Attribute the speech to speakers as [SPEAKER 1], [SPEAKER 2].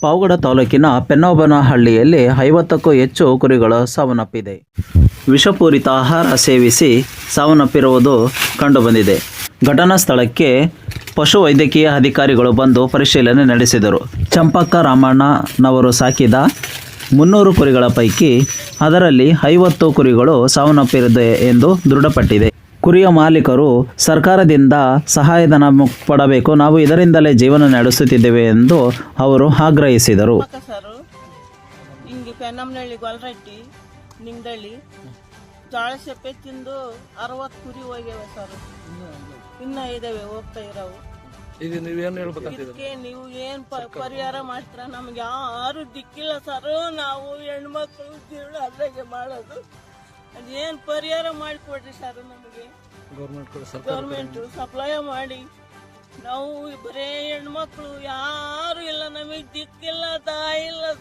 [SPEAKER 1] ಪಾವಗಡ ತಾಲೂಕಿನ ಪೆನ್ನೋಬನಹಳ್ಳಿಯಲ್ಲಿ ಐವತ್ತಕ್ಕೂ ಹೆಚ್ಚು ಕುರಿಗಳು ಸಾವನ್ನಪ್ಪಿದೆ. ವಿಷಪೂರಿತ ಆಹಾರ ಸೇವಿಸಿ ಸಾವನ್ನಪ್ಪಿರುವುದು ಕಂಡುಬಂದಿದೆ. ಘಟನಾ ಸ್ಥಳಕ್ಕೆ ಪಶು ವೈದ್ಯಕೀಯ ಅಧಿಕಾರಿಗಳು ಬಂದು ಪರಿಶೀಲನೆ ನಡೆಸಿದರು. ಚಂಪಕ್ಕ ರಾಮಣ್ಣನವರು ಸಾಕಿದ ಮುನ್ನೂರು ಕುರಿಗಳ ಪೈಕಿ ಅದರಲ್ಲಿ ಐವತ್ತು ಕುರಿಗಳು ಸಾವನ್ನಪ್ಪಿದೆ ಎಂದು ದೃಢಪಟ್ಟಿದೆ. ಕುರಿಯ ಮಾಲೀಕರು ಸರ್ಕಾರದಿಂದ ಸಹಾಯಧನ ಪಡಬೇಕು. ನಾವು ಇದರಿಂದಲೇ ಜೀವನ ನಡೆಸುತ್ತಿದ್ದೇವೆ ಎಂದು ಅವರು ಆಗ್ರಹಿಸಿದರು.
[SPEAKER 2] ಅಕ್ಕ ಸರು ಹಿಂಗೆ ಪೆನ್ನಮ್ನಳ್ಳಿ ಗೊಲ್ರಟ್ಟಿ ನಿಂಗದಳ್ಳಿ ಜೋಳ ಸೆಪ್ಪೆ ತಿಂದು ಅರವತ್ತು ಕುರಿ ಹೋಗ್ಯಾವ ಸರ್. ಇನ್ನ ಇದಾವೆ ಹೋಗ್ತಾ ಇರೋವು.
[SPEAKER 3] ಈಗ ನೀವೇನು ಹೇಳ್ಬೇಕಂತಿದ್ದೀರಿ?
[SPEAKER 2] ಇದಕ್ಕೆ ನೀವು ಏನ್ ಪ- ಪರಿಹಾರ ಮಾಡ್ತೀರಾ? ನಮ್ಗೆ ಯಾರು ದಿಕ್ಕಿಲ್ಲ ಸರ್. ನಾವು ಹೆಣ್ಮಕ್ಳು ಜೀವನ ಅದ್ರಾಗೆ ಮಾಡೋದು. ಅದೇನ್ ಪರಿಹಾರ ಮಾಡಿಕೊಡ್ರಿ ಸರ್ ನಮಗೆ? ಗೌರ್ಮೆಂಟ್ ಸಪ್ಲೈ ಮಾಡಿ. ನಾವು ಬರೇ ಹೆಣ್ಮಕ್ಳು ಯಾರು ಇಲ್ಲ ನಮಗೆ ದಿಕ್ಕಿಲ್ಲ ತಾಯಿ ಇಲ್ಲ ಸರ್